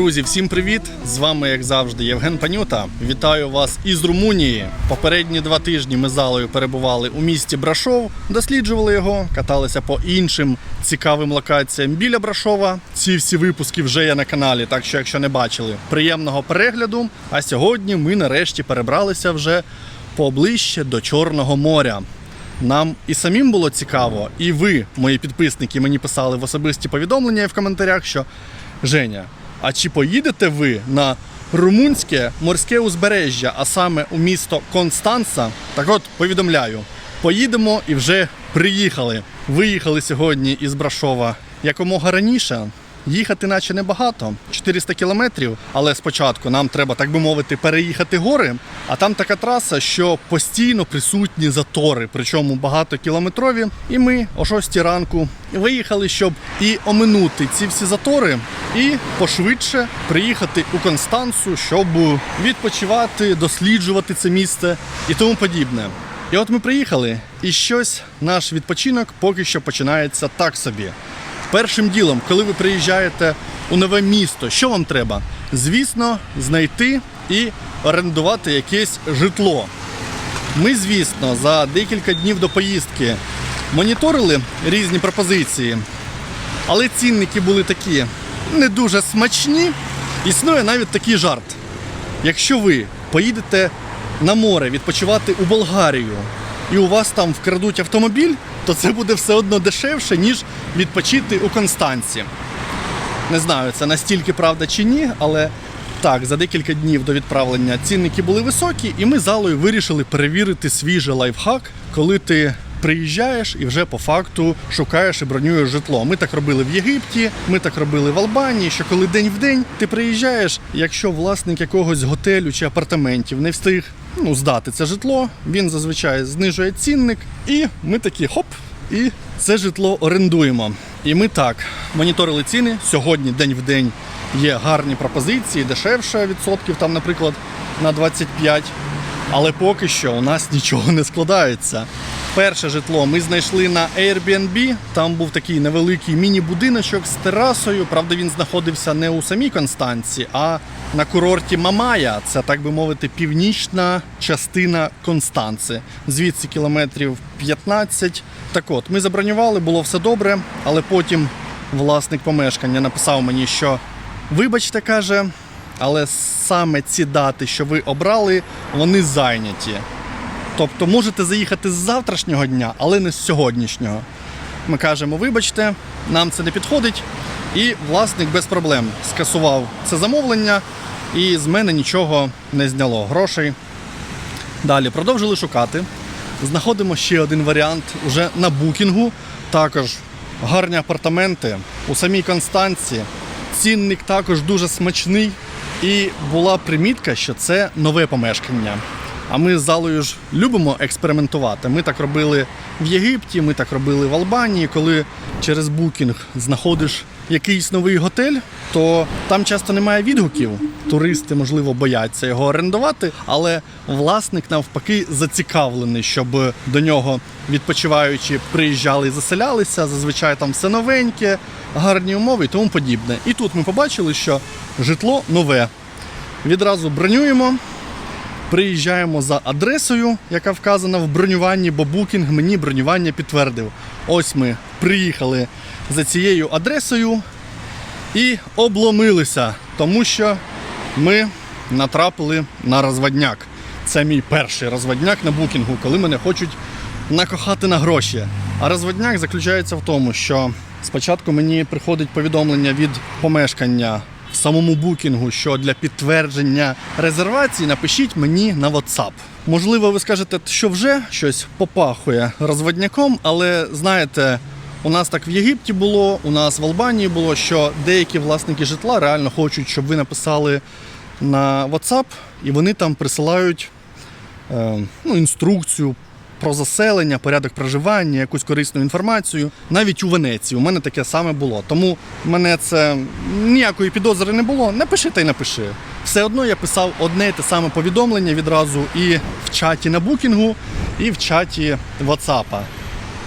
Друзі, всім привіт! З вами, як завжди, Євген Панюта. Вітаю вас із Румунії. Попередні два тижні ми з залою перебували у місті Брашов, досліджували його, каталися по іншим цікавим локаціям біля Брашова. Ці всі випуски вже є на каналі, так що, якщо не бачили, приємного перегляду. А сьогодні ми нарешті перебралися вже поближче до Чорного моря. Нам і самим було цікаво, і ви, мої підписники, мені писали в особисті повідомлення і в коментарях, що Женя, а чи поїдете ви на румунське морське узбережжя, а саме у місто Констанца? Так от повідомляю, поїдемо і вже приїхали. Виїхали сьогодні із Брашова якомога раніше. Їхати наче небагато, 400 кілометрів, але спочатку нам треба, так би мовити, переїхати гори. А там така траса, що постійно присутні затори, причому багатокілометрові. І ми о 6 ранку виїхали, щоб і оминути ці всі затори, і пошвидше приїхати у Констанцу, щоб відпочивати, досліджувати це місце і тому подібне. І от ми приїхали, і щось наш відпочинок поки що починається так собі. Першим ділом, коли ви приїжджаєте у нове місто, що вам треба? Звісно, знайти і орендувати якесь житло. Ми, звісно, за декілька днів до поїздки моніторили різні пропозиції, але цінники були такі не дуже смачні. Існує навіть такий жарт. Якщо ви поїдете на море відпочивати у Болгарію і у вас там вкрадуть автомобіль, то це буде все одно дешевше, ніж відпочити у Констанці. Не знаю, це настільки правда чи ні, але так, за декілька днів до відправлення цінники були високі, і ми залою вирішили перевірити свіжий лайфхак, коли ти приїжджаєш і вже по факту шукаєш і бронюєш житло. Ми так робили в Єгипті, ми так робили в Албанії, що коли день в день ти приїжджаєш, якщо власник якогось готелю чи апартаментів не встиг ну, здати це житло, він зазвичай знижує цінник, і ми такі хоп, і це житло орендуємо. І ми так моніторили ціни. Сьогодні день в день є гарні пропозиції, дешевше відсотків, там, наприклад, на 25. Але поки що у нас нічого не складається. Перше житло ми знайшли на Airbnb. Там був такий невеликий міні-будиночок з терасою. Правда, він знаходився не у самій Констанці, а на курорті Мамая. Це так би мовити, північна частина Констанци. Звідси кілометрів 15. Так от, ми забронювали, було все добре, але потім власник помешкання написав мені, що вибачте, каже, але саме ці дати, що ви обрали, вони зайняті. Тобто можете заїхати з завтрашнього дня, але не з сьогоднішнього. Ми кажемо, вибачте, нам це не підходить. І власник без проблем скасував це замовлення, і з мене нічого не зняло грошей. Далі продовжили шукати. Знаходимо ще один варіант уже на букінгу. Також гарні апартаменти у самій Констанці. Цінник також дуже смачний. І була примітка, що це нове помешкання. А ми з залою ж любимо експериментувати. Ми так робили в Єгипті, ми так робили в Албанії. Коли через букінг знаходиш якийсь новий готель, то там часто немає відгуків. Туристи, можливо, бояться його орендувати, але власник навпаки зацікавлений, щоб до нього відпочиваючи приїжджали і заселялися. Зазвичай там все новеньке, гарні умови і тому подібне. І тут ми побачили, що житло нове. Відразу бронюємо. Приїжджаємо за адресою, яка вказана в бронюванні, бо букінг мені бронювання підтвердив. Ось ми приїхали за цією адресою і обломилися, тому що ми натрапили на розводняк. Це мій перший розводняк на букінгу, коли мене хочуть накохати на гроші. А розводняк заключається в тому, що спочатку мені приходить повідомлення від помешкання в самому букінгу, що для підтвердження резервації напишіть мені на WhatsApp. Можливо, ви скажете, що вже щось попахує розводняком, але знаєте, у нас так в Єгипті було, у нас в Албанії було, що деякі власники житла реально хочуть, щоб ви написали на WhatsApp, і вони там присилають е, ну, інструкцію про заселення, порядок проживання, якусь корисну інформацію. Навіть у Венеції у мене таке саме було. Тому мене це ніякої підозри не було. Напиши та й напиши. Все одно я писав одне і те саме повідомлення відразу і в чаті на букінгу, і в чаті WhatsApp.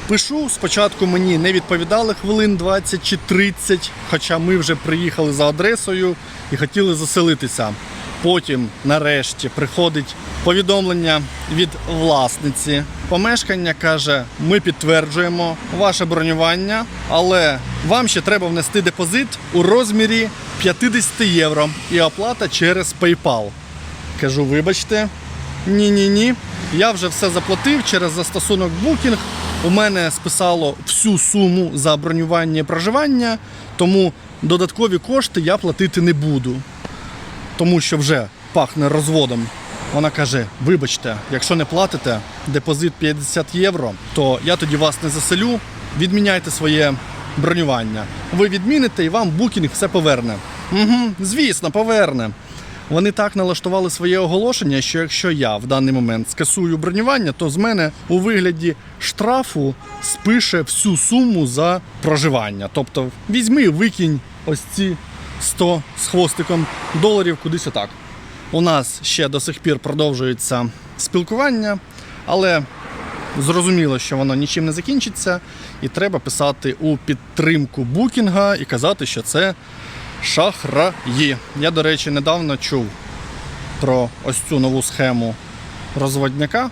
Пишу, спочатку мені не відповідали хвилин 20 чи 30, хоча ми вже приїхали за адресою і хотіли заселитися. Потім, нарешті, приходить повідомлення від власниці помешкання. каже: ми підтверджуємо ваше бронювання, але вам ще треба внести депозит у розмірі 50 євро і оплата через PayPal. Кажу, вибачте, ні, ні, ні. Я вже все заплатив через застосунок Booking. У мене списало всю суму за бронювання і проживання, тому додаткові кошти я платити не буду. Тому що вже пахне розводом. Вона каже: вибачте, якщо не платите депозит 50 євро, то я тоді вас не заселю. Відміняйте своє бронювання. Ви відміните і вам букінг все поверне. Угу, звісно, поверне. Вони так налаштували своє оголошення, що якщо я в даний момент скасую бронювання, то з мене у вигляді штрафу спише всю суму за проживання. Тобто візьми викинь ось ці 100 з хвостиком доларів кудись отак. У нас ще до сих пір продовжується спілкування, але зрозуміло, що воно нічим не закінчиться, і треба писати у підтримку букінга і казати, що це шахраї. Я, до речі, недавно чув про ось цю нову схему розводняка,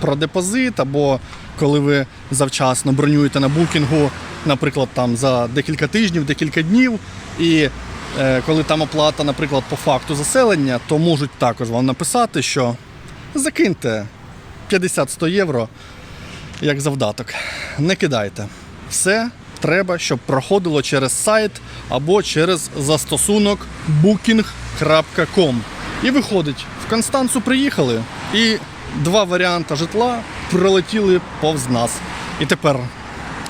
про депозит, або коли ви завчасно бронюєте на букінгу, наприклад, там за декілька тижнів, декілька днів, і коли там оплата, наприклад, по факту заселення, то можуть також вам написати, що закиньте 50-100 євро як завдаток. Не кидайте. Все треба, щоб проходило через сайт або через застосунок booking.com. І виходить, в Констанцу приїхали, і два варіанти житла пролетіли повз нас. І тепер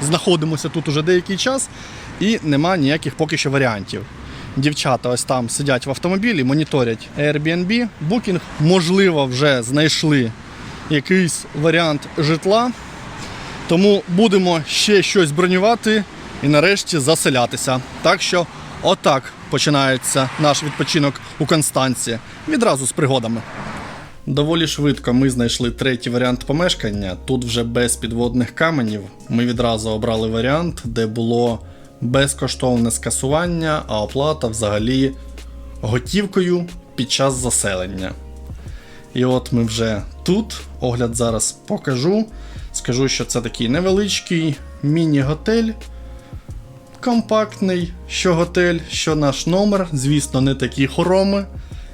знаходимося тут уже деякий час, і нема ніяких поки що варіантів. Дівчата ось там сидять в автомобілі, моніторять Airbnb, Booking, можливо, вже знайшли якийсь варіант житла. Тому будемо ще щось бронювати і нарешті заселятися. Так що отак починається наш відпочинок у Констанці. Відразу з пригодами. Доволі швидко ми знайшли третій варіант помешкання. Тут вже без підводних каменів. Ми відразу обрали варіант, де було безкоштовне скасування, а оплата взагалі готівкою під час заселення. І от ми вже тут. Огляд зараз покажу. Скажу, що це такий невеличкий міні-готель. Компактний, що готель, що наш номер. Звісно, не такі хороми,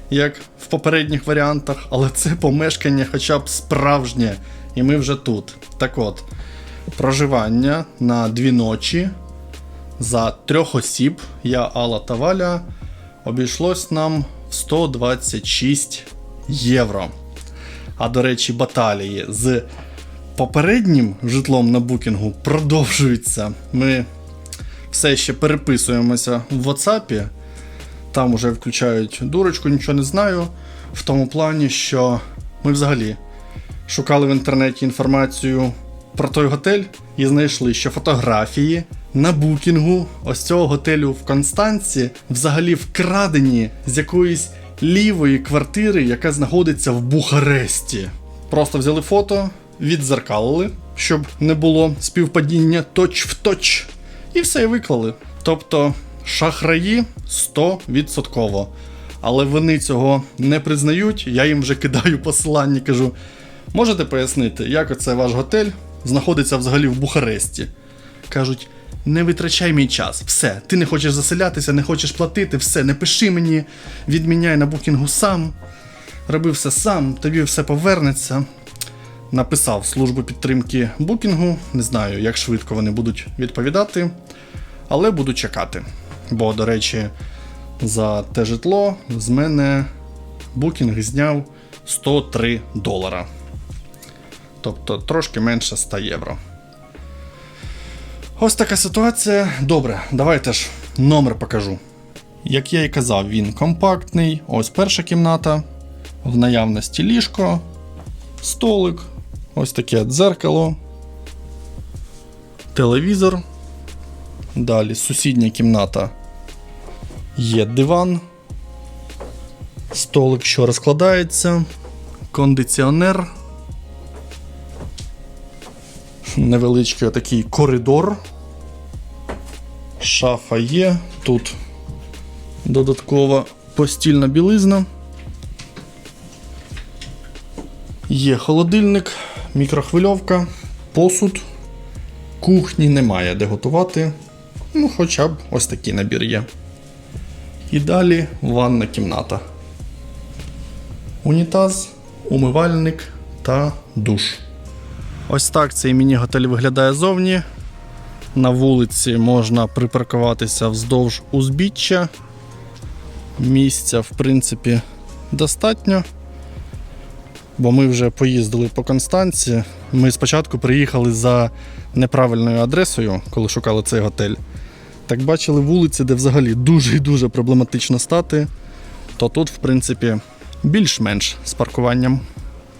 як в попередніх варіантах, але це помешкання хоча б справжнє. І ми вже тут. Так от, проживання на дві ночі за трьох осіб. Я Алла та Валя. Обійшлось нам 126 євро. А до речі, баталії з попереднім житлом на букінгу продовжуються. Ми все ще переписуємося в WhatsApp. Там вже включають дурочку, нічого не знаю. В тому плані, що ми взагалі шукали в інтернеті інформацію про той готель і знайшли, що фотографії на букінгу ось цього готелю в Констанці взагалі вкрадені з якоїсь лівої квартири, яка знаходиться в Бухаресті. Просто взяли фото, відзеркалили, щоб не було співпадіння точ в точ, і все і виклали. Тобто шахраї 100%. Але вони цього не признають. Я їм вже кидаю посилання, кажу: можете пояснити, як оце ваш готель знаходиться взагалі в Бухаресті? Кажуть, не витрачай мій час. Все, ти не хочеш заселятися, не хочеш платити, все, не пиши мені, відміняй на букінгу сам. Роби все сам, тобі все повернеться. Написав службу підтримки букінгу. Не знаю, як швидко вони будуть відповідати, але буду чекати. Бо, до речі, за те житло з мене букінг зняв 103 долара. Тобто трошки менше 100 євро. Ось така ситуація. Добре, давайте ж номер покажу. Як я і казав, він компактний. Ось перша кімната. В наявності ліжко, столик, ось таке дзеркало, телевізор. Далі сусідня кімната є диван, столик, що розкладається, кондиціонер, Невеличкий отакий коридор. Шафа є. Тут додаткова постільна білизна. Є холодильник, мікрохвильовка, посуд. Кухні немає де готувати. Ну, хоча б ось такий набір є. І далі ванна кімната. Унітаз, умивальник та душ. Ось так цей міні-готель виглядає зовні. На вулиці можна припаркуватися вздовж узбіччя. Місця, в принципі, достатньо. Бо ми вже поїздили по Констанці. Ми спочатку приїхали за неправильною адресою, коли шукали цей готель. Так бачили вулиці, де взагалі дуже і дуже проблематично стати. То тут, в принципі, більш-менш з паркуванням.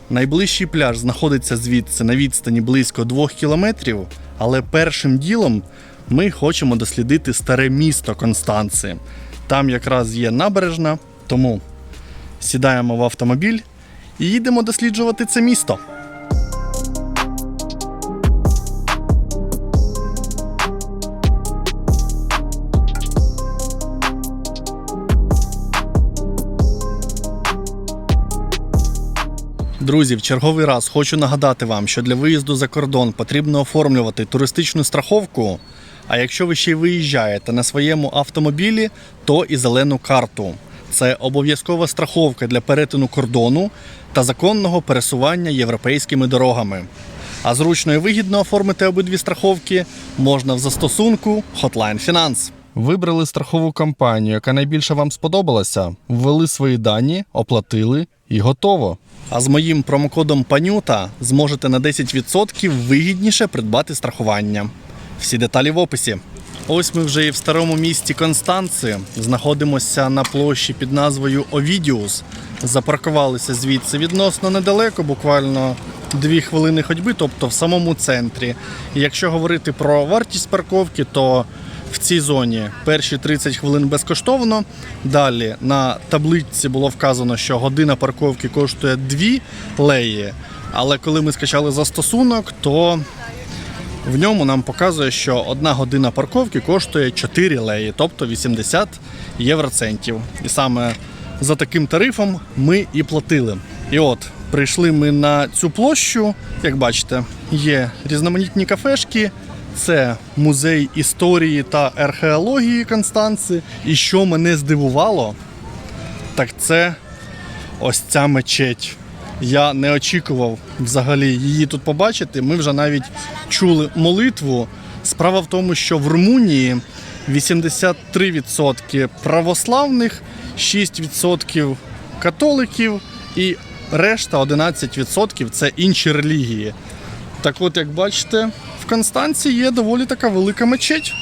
Найближчий пляж знаходиться звідси на відстані близько 2 кілометрів, але першим ділом ми хочемо дослідити старе місто Констанци. Там якраз є набережна, тому сідаємо в автомобіль і їдемо досліджувати це місто. Друзі, в черговий раз хочу нагадати вам, що для виїзду за кордон потрібно оформлювати туристичну страховку. А якщо ви ще й виїжджаєте на своєму автомобілі, то і зелену карту. Це обов'язкова страховка для перетину кордону та законного пересування європейськими дорогами. А зручно і вигідно оформити обидві страховки можна в застосунку Hotline Finance. Вибрали страхову компанію, яка найбільше вам сподобалася, ввели свої дані, оплатили і готово. А з моїм промокодом Панюта зможете на 10% вигідніше придбати страхування. Всі деталі в описі. Ось ми вже і в старому місті Констанци знаходимося на площі під назвою Овідіус. Запаркувалися звідси відносно недалеко, буквально дві хвилини ходьби, тобто в самому центрі. І якщо говорити про вартість парковки, то в цій зоні перші 30 хвилин безкоштовно. Далі на табличці було вказано, що година парковки коштує 2 леї. Але коли ми скачали застосунок, то в ньому нам показує, що одна година парковки коштує 4 леї, тобто 80 євроцентів. І саме за таким тарифом ми і платили. І от прийшли ми на цю площу. Як бачите, є різноманітні кафешки. Це музей історії та археології Констанци. І що мене здивувало, так це ось ця мечеть. Я не очікував взагалі її тут побачити. Ми вже навіть чули молитву. Справа в тому, що в Румунії 83% православних, 6% католиків і решта 11% це інші релігії. Так от, як бачите, в Констанції є доволі така велика мечеть.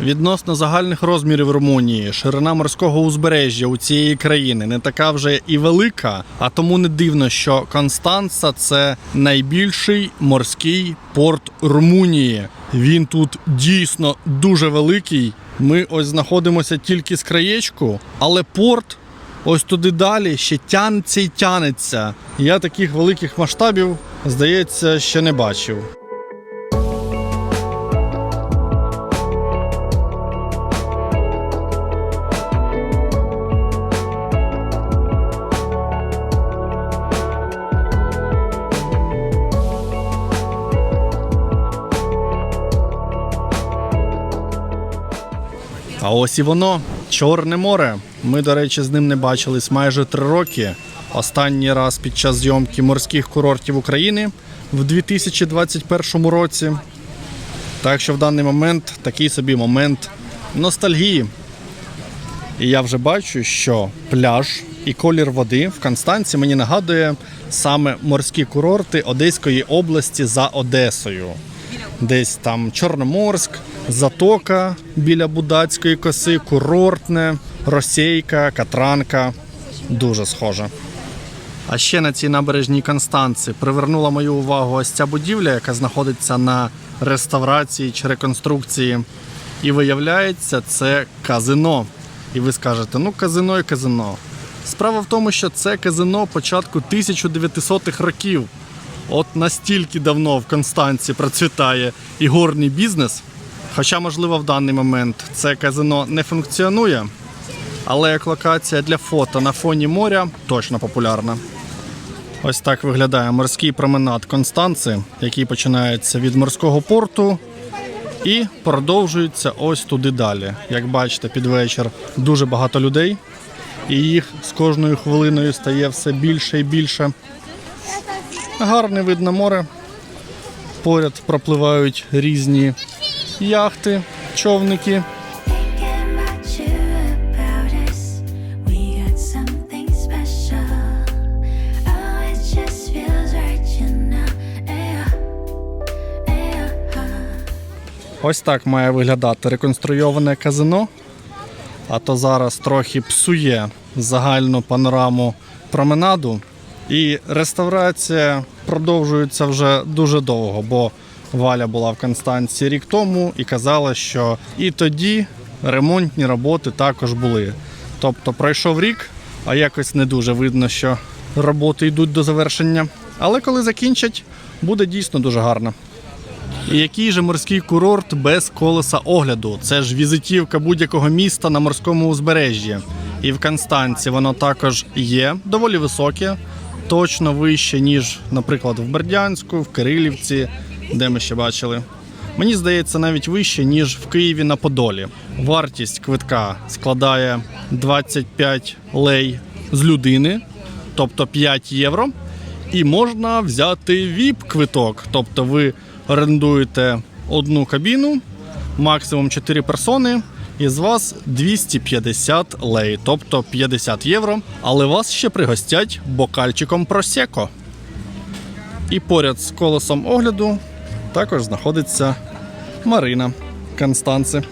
Відносно загальних розмірів Румунії, ширина морського узбережжя у цієї країни не така вже і велика, а тому не дивно, що Констанца це найбільший морський порт Румунії. Він тут дійсно дуже великий. Ми ось знаходимося тільки з краєчку, але порт ось туди далі ще тянеться і тянеться. Я таких великих масштабів, здається, ще не бачив. А ось і воно Чорне море. Ми, до речі, з ним не бачились майже три роки. Останній раз під час зйомки морських курортів України в 2021 році. Так що в даний момент такий собі момент ностальгії. І я вже бачу, що пляж і колір води в Констанці мені нагадує саме морські курорти Одеської області за Одесою. Десь там Чорноморськ, Затока біля Будацької коси, курортне, Росейка, Катранка. Дуже схоже. А ще на цій набережній Констанці привернула мою увагу ось ця будівля, яка знаходиться на реставрації чи реконструкції. І виявляється, це казино. І ви скажете, ну казино і казино. Справа в тому, що це казино початку 1900-х років. От настільки давно в Констанці процвітає ігорний бізнес. Хоча, можливо, в даний момент це казино не функціонує, але як локація для фото на фоні моря точно популярна. Ось так виглядає морський променад Констанци, який починається від морського порту і продовжується ось туди далі. Як бачите, під вечір дуже багато людей, і їх з кожною хвилиною стає все більше і більше. Гарне видно море. Поряд пропливають різні яхти, човники. Ось так має виглядати реконструйоване казино. А то зараз трохи псує загальну панораму променаду. І реставрація продовжується вже дуже довго, бо Валя була в Констанції рік тому і казала, що і тоді ремонтні роботи також були. Тобто пройшов рік, а якось не дуже видно, що роботи йдуть до завершення. Але коли закінчать, буде дійсно дуже гарно. Який же морський курорт без колеса огляду? Це ж візитівка будь-якого міста на морському узбережжі. І в Констанці воно також є доволі високе, точно вище, ніж, наприклад, в Бердянську, в Кирилівці, де ми ще бачили. Мені здається, навіть вище, ніж в Києві на Подолі. Вартість квитка складає 25 лей з людини, тобто 5 євро. І можна взяти VIP-квиток. Тобто ви орендуєте одну кабіну, максимум 4 персони, і з вас 250 лей, тобто 50 євро. Але вас ще пригостять бокальчиком просеко. І поряд з колесом огляду також знаходиться Марина Констанци.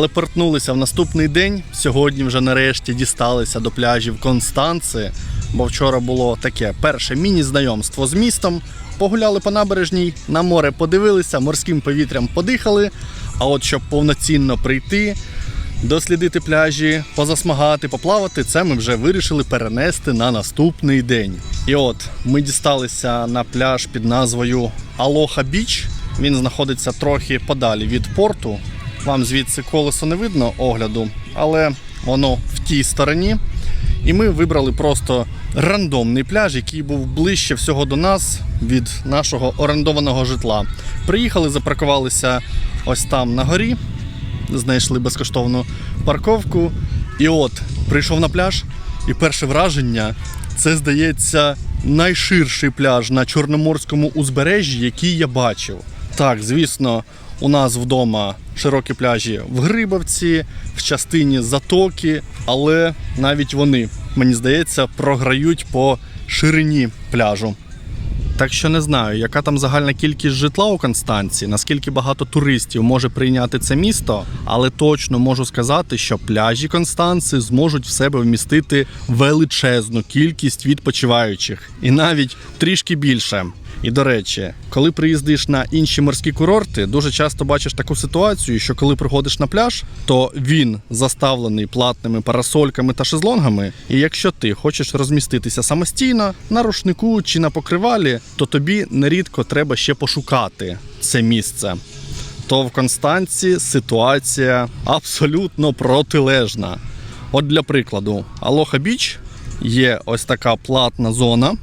Телепортнулися в наступний день. Сьогодні вже нарешті дісталися до пляжів Констанци, бо вчора було таке перше міні-знайомство з містом. Погуляли по набережній, на море подивилися, морським повітрям подихали. А от щоб повноцінно прийти, дослідити пляжі, позасмагати, поплавати, це ми вже вирішили перенести на наступний день. І от ми дісталися на пляж під назвою Алоха Біч. Він знаходиться трохи подалі від порту. Вам звідси колесо не видно огляду, але воно в тій стороні. І ми вибрали просто рандомний пляж, який був ближче всього до нас від нашого орендованого житла. Приїхали, запаркувалися ось там на горі, знайшли безкоштовну парковку. І от прийшов на пляж, і перше враження це здається найширший пляж на Чорноморському узбережжі, який я бачив. Так, звісно, у нас вдома широкі пляжі в Грибовці, в частині затоки, але навіть вони, мені здається, програють по ширині пляжу. Так що не знаю, яка там загальна кількість житла у Констанції, наскільки багато туристів може прийняти це місто, але точно можу сказати, що пляжі Констанції зможуть в себе вмістити величезну кількість відпочиваючих і навіть трішки більше. І до речі, коли приїздиш на інші морські курорти, дуже часто бачиш таку ситуацію, що коли приходиш на пляж, то він заставлений платними парасольками та шезлонгами. І якщо ти хочеш розміститися самостійно на рушнику чи на покривалі, то тобі нерідко треба ще пошукати це місце. То в Констанці ситуація абсолютно протилежна. От для прикладу, Алоха Біч є ось така платна зона,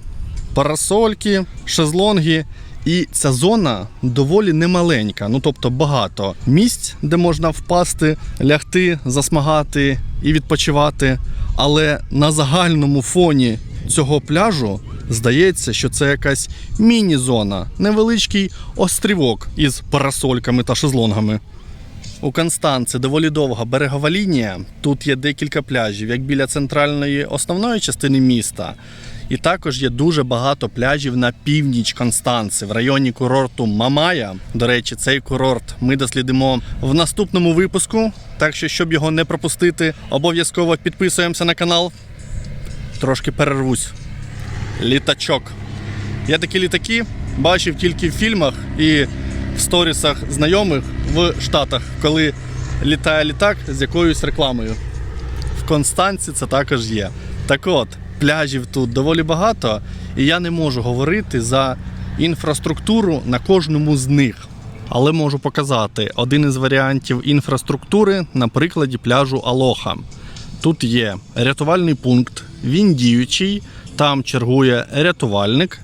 парасольки, шезлонги. І ця зона доволі немаленька, ну тобто багато місць, де можна впасти, лягти, засмагати і відпочивати. Але на загальному фоні цього пляжу здається, що це якась міні-зона, невеличкий острівок із парасольками та шезлонгами. У Констанці доволі довга берегова лінія. Тут є декілька пляжів, як біля центральної основної частини міста. І також є дуже багато пляжів на північ Констанци в районі курорту Мамая. До речі, цей курорт ми дослідимо в наступному випуску. Так що, щоб його не пропустити, обов'язково підписуємося на канал. Трошки перервусь. Літачок. Я такі літаки бачив тільки в фільмах і в сторісах знайомих в Штатах, коли літає літак з якоюсь рекламою. В Констанці це також є. Так от, пляжів тут доволі багато, і я не можу говорити за інфраструктуру на кожному з них. Але можу показати один із варіантів інфраструктури на прикладі пляжу Алоха. Тут є рятувальний пункт, він діючий, там чергує рятувальник.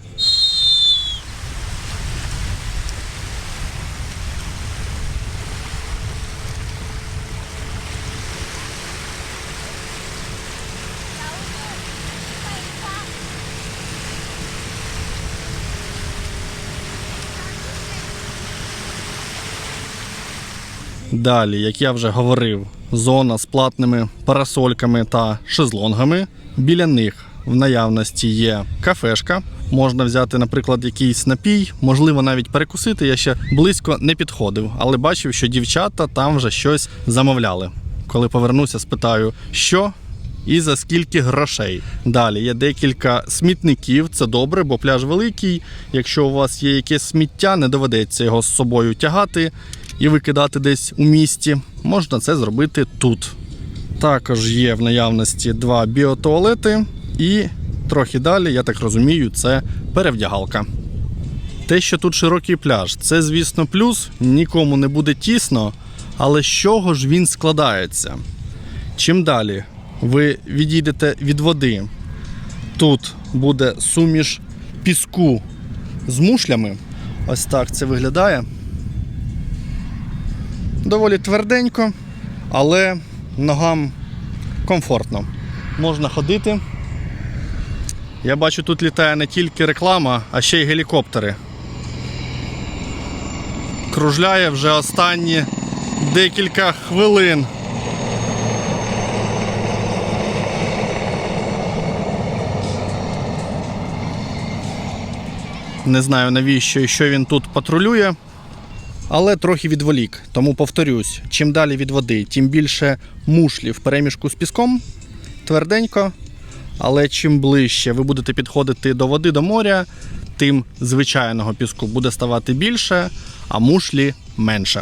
Далі, як я вже говорив, зона з платними парасольками та шезлонгами. Біля них в наявності є кафешка. Можна взяти, наприклад, якийсь напій, можливо, навіть перекусити. Я ще близько не підходив, але бачив, що дівчата там вже щось замовляли. Коли повернуся, спитаю, що і за скільки грошей. Далі є декілька смітників. Це добре, бо пляж великий. Якщо у вас є якесь сміття, не доведеться його з собою тягати і викидати десь у місті. Можна це зробити тут. Також є в наявності два біотуалети, і трохи далі, я так розумію, це перевдягалка. Те, що тут широкий пляж, це, звісно, плюс, нікому не буде тісно, але з чого ж він складається? Чим далі ви відійдете від води, тут буде суміш піску з мушлями. Ось так це виглядає. Доволі тверденько, але ногам комфортно. Можна ходити. Я бачу, тут літає не тільки реклама, а ще й гелікоптери. Кружляє вже останні декілька хвилин. Не знаю навіщо і що він тут патрулює, але трохи відволік. Тому повторюсь: чим далі від води, тим більше мушлі в перемішку з піском, тверденько. Але чим ближче ви будете підходити до води, до моря, тим звичайного піску буде ставати більше, а мушлі менше.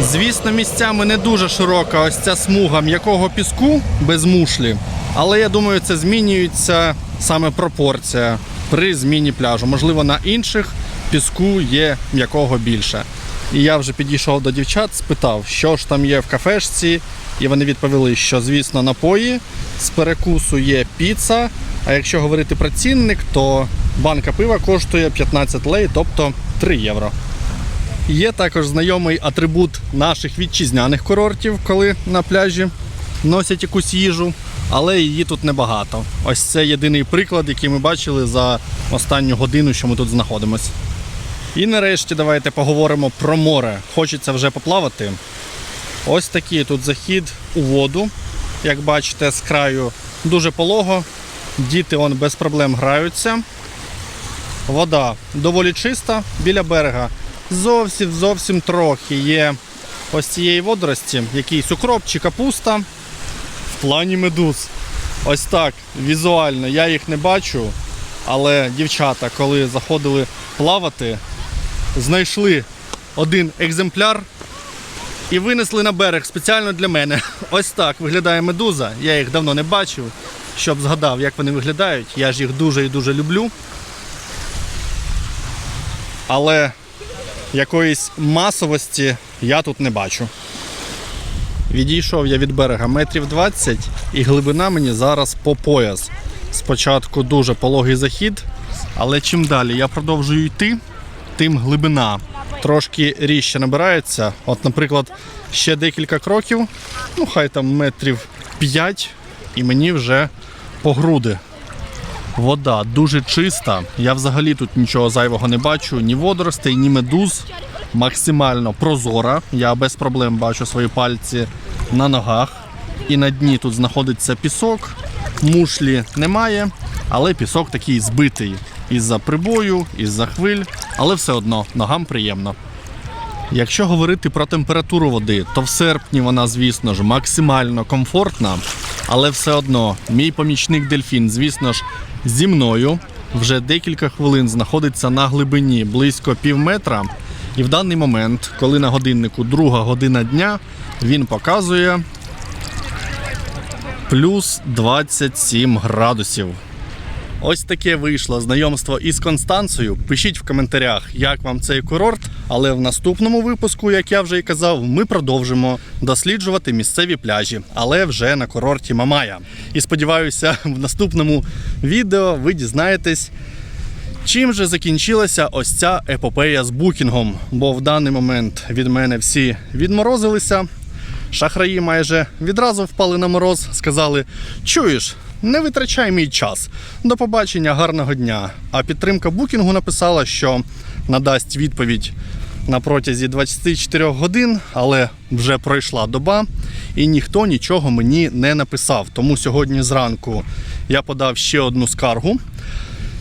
Звісно, місцями не дуже широка ось ця смуга м'якого піску без мушлі, але я думаю, це змінюється саме пропорція при зміні пляжу. Можливо, на інших піску є м'якого більше. І я вже підійшов до дівчат, спитав, що ж там є в кафешці, і вони відповіли, що звісно напої з перекусу є піца. А якщо говорити про цінник, то банка пива коштує 15 лей, тобто 3 євро. Є також знайомий атрибут наших вітчизняних курортів, коли на пляжі носять якусь їжу, але її тут небагато. Ось це єдиний приклад, який ми бачили за останню годину, що ми тут знаходимося. І нарешті давайте поговоримо про море. Хочеться вже поплавати. Ось такий тут захід у воду. Як бачите, з краю дуже полого. Діти он без проблем граються. Вода доволі чиста біля берега. Зовсім зовсім трохи є ось цієї водорості, якийсь укроп чи капуста в плані медуз. Ось так візуально я їх не бачу, але дівчата, коли заходили плавати, знайшли один екземпляр і винесли на берег спеціально для мене. Ось так виглядає медуза. Я їх давно не бачив, щоб згадав, як вони виглядають. Я ж їх дуже і дуже люблю. Але якоїсь масовості я тут не бачу. Відійшов я від берега метрів 20 і глибина мені зараз по пояс. Спочатку дуже пологий захід, але чим далі я продовжую йти, тим глибина трошки ріжче набирається. От, наприклад, ще декілька кроків, ну хай там метрів 5, і мені вже по груди. Вода дуже чиста. Я взагалі тут нічого зайвого не бачу, ні водоростей, ні медуз. Максимально прозора. Я без проблем бачу свої пальці на ногах. І на дні тут знаходиться пісок, мушлі немає. але пісок такий збитий із-за прибою, із-за хвиль, але все одно ногам приємно. Якщо говорити про температуру води, то в серпні вона, звісно ж, максимально комфортна, але все одно мій помічник дельфін, звісно ж, зі мною вже декілька хвилин знаходиться на глибині близько пів метра. І в даний момент, коли на годиннику друга година дня, він показує плюс 27 градусів. Ось таке вийшло знайомство із Констанцією. Пишіть в коментарях, як вам цей курорт. Але в наступному випуску, як я вже і казав, ми продовжимо досліджувати місцеві пляжі, але вже на курорті Мамая. І сподіваюся, в наступному відео ви дізнаєтесь, Чим же закінчилася ось ця епопея з букінгом? Бо в даний момент від мене всі відморозилися. Шахраї майже відразу впали на мороз, сказали: чуєш, не витрачай мій час. До побачення, гарного дня. А підтримка букінгу написала, що надасть відповідь на протязі 24 годин, але вже пройшла доба, і ніхто нічого мені не написав. Тому сьогодні зранку я подав ще одну скаргу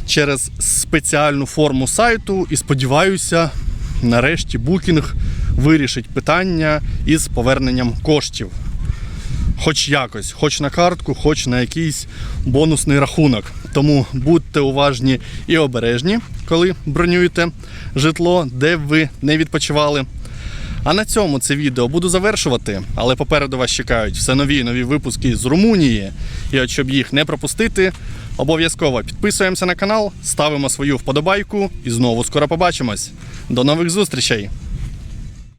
через спеціальну форму сайту і сподіваюся, нарешті букінг вирішить питання із поверненням коштів. Хоч якось, хоч на картку, хоч на якийсь бонусний рахунок. Тому будьте уважні і обережні, коли бронюєте житло, де б ви не відпочивали. А на цьому це відео буду завершувати, але попереду вас чекають все нові нові випуски з Румунії. І от щоб їх не пропустити, обов'язково підписуємося на канал, ставимо свою вподобайку і знову скоро побачимось. До нових зустрічей!